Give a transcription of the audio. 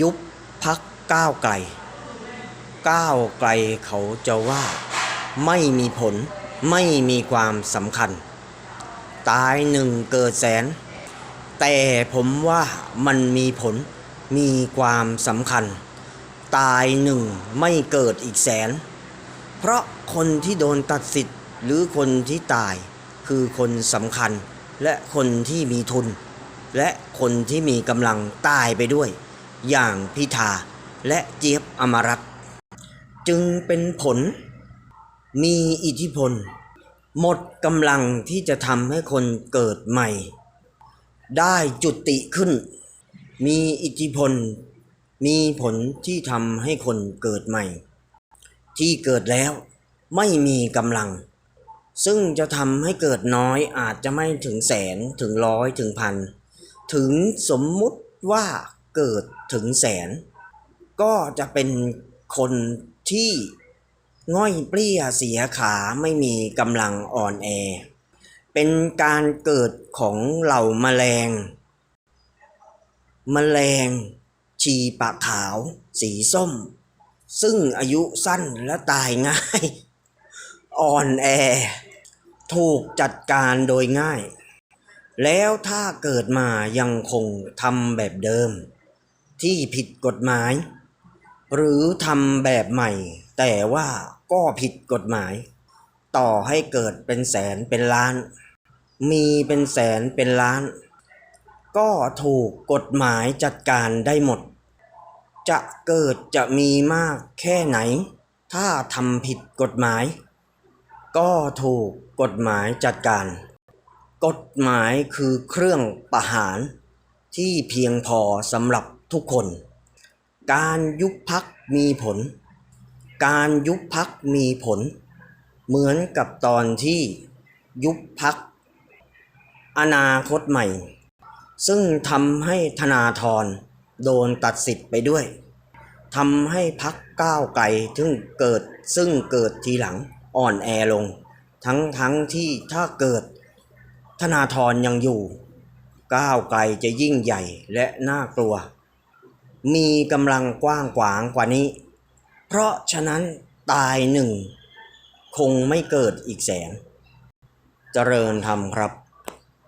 ยุบพักก้าวไกล ก้าวไกลเขาจะว่าไม่มีผลไม่มีความสำคัญ ตายหนึ่งเกิดแสน แต่ผมว่ามันมีผลมีความสำคัญ ตายหนึ่งไม่เกิดอีกแสน เพราะคนที่โดนตัดสิทธิ์หรือคนที่ตายคือคนสำคัญและคนที่มีทุน และคนที่มีกำลังตายไปด้วย อย่างพิธาและเจี๊ยบอมรัตจึงเป็นผลมีอิทธิพล หมดกำลังที่จะทำให้คนเกิดใหม่ ได้จุติขึ้น มีอิทธิพล มีผลที่ทำให้คนเกิดใหม่ ที่เกิดแล้วไม่มีกำลัง ซึ่งจะทำให้เกิดน้อยอาจจะไม่ถึงแสนถึงร้อยถึงพัน ถึงสมมุติว่า เกิดถึงแสน ก็จะเป็นคนที่ง่อยเปรี้ยเสียขาไม่มีกำลังอ่อนแอ เป็นการเกิดของเหล่าแมลง แมลง ชีปะขาว สีส้ม ซึ่งอายุสั้นและตายง่าย อ่อนแอ ถูกจัดการโดยง่าย แล้วถ้าเกิดมายังคงทำแบบเดิม ที่ผิดกฎหมาย หรือทำแบบใหม่ แต่ว่าก็ผิดกฎหมาย ต่อให้เกิดเป็นแสนเป็นล้าน มีเป็นแสนเป็นล้าน ก็ถูกกฎหมายจัดการได้หมด จะเกิดจะมีมากแค่ไหน ถ้าทำผิดกฎหมาย ก็ถูกกฎหมายจัดการ กฎหมายคือเครื่องประหารที่เพียงพอสำหรับ ทุกคน การยุบพักมีผล การยุบพักมีผล เหมือนกับตอนที่ยุบพักอนาคตใหม่ ซึ่งทำให้ธนาธรโดนตัดสิทธิ์ไปด้วยทำให้พักก้าวไกลถึงเกิดซึ่งเกิดทีหลังอ่อนแอลง ทั้งทั้งที่ถ้าเกิดธนาธรยังอยู่ ก้าวไกลจะยิ่งใหญ่และน่ากลัว มีกำลังกว้างขวางกว่านี้ เพราะฉะนั้นตายหนึ่ง คงไม่เกิดอีกแสน เจริญธรรมครับ